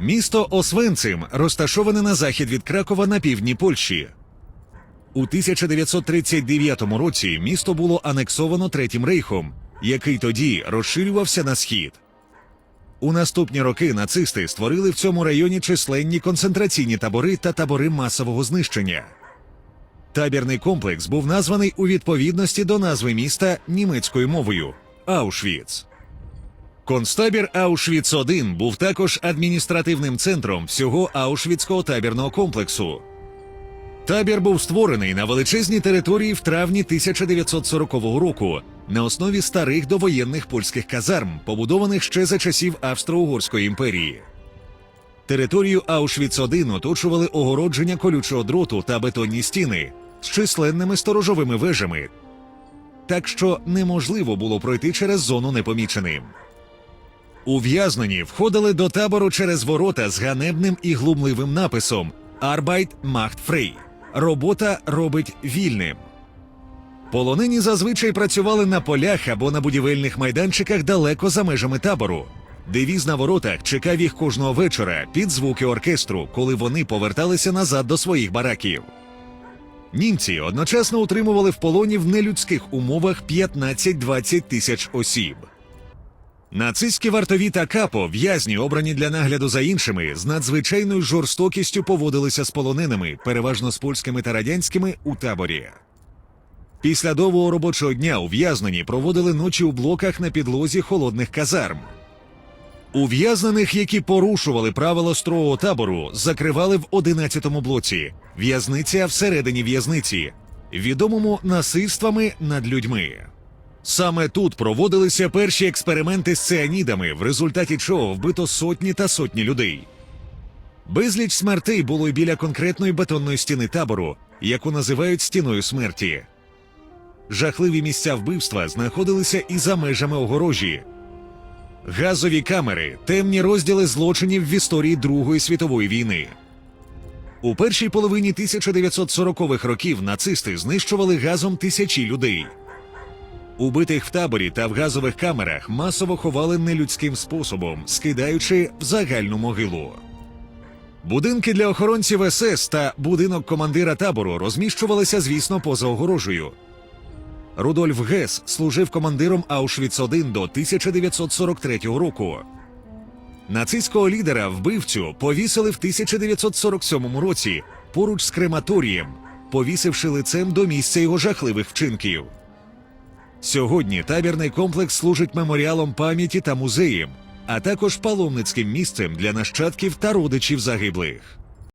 Місто Освенцим розташоване на захід від Кракова на півдні Польщі. У 1939 році місто було анексовано Третім рейхом, який тоді розширювався на схід. У наступні роки нацисти створили в цьому районі численні концентраційні табори та табори масового знищення. Табірний комплекс був названий у відповідності до назви міста німецькою мовою Аушвіц. Концтабір Аушвіц 1 був також адміністративним центром всього Аушвіцького табірного комплексу. Табір був створений на величезній території в травні 1940 року на основі старих довоєнних польських казарм, побудованих ще за часів Австро-Угорської імперії. Територію Аушвіц-1 оточували огородження колючого дроту та бетонні стіни з численними сторожовими вежами, так що неможливо було пройти через зону непоміченим. Ув'язнені входили до табору через ворота з ганебним і глумливим написом Arbeit macht frei – робота робить вільним. Полонені зазвичай працювали на полях або на будівельних майданчиках далеко за межами табору. Девіз на воротах чекав їх кожного вечора під звуки оркестру, коли вони поверталися назад до своїх бараків. Німці одночасно утримували в полоні в нелюдських умовах 15-20 тисяч осіб. Нацистські вартові та капо, в'язні, обрані для нагляду за іншими, з надзвичайною жорстокістю поводилися з полоненими, переважно з польськими та радянськими, у таборі. Після довгого робочого дня ув'язнені проводили ночі у блоках на підлозі холодних казарм. Ув'язнених, які порушували правила строгого табору, закривали в 11-му блоці, в'язниця всередині в'язниці, відомому насильствами над людьми. Саме тут проводилися перші експерименти з цианідами, в результаті чого вбито сотні та сотні людей. Безліч смертей було й біля конкретної бетонної стіни табору, яку називають стіною смерті. Жахливі місця вбивства знаходилися і за межами огорожі. Газові камери темні розділи злочинів в історії Другої світової війни. У першій половині 1940-х років нацисти знищували газом тисячі людей. Убитих в таборі та в газових камерах масово ховали нелюдським способом, скидаючи в загальну могилу. Будинки для охоронців СС та будинок командира табору розміщувалися, звісно, поза огорожею. Рудольф Гес служив командиром Аушвіц-1 до 1943 року. Нацистського лідера вбивцю повісили в 1947 році поруч з крематорієм, повісивши лицем до місця його жахливих вчинків. Сьогодні табірний комплекс служить меморіалом пам'яті та музеєм, а також паломницьким місцем для нащадків та родичів загиблих.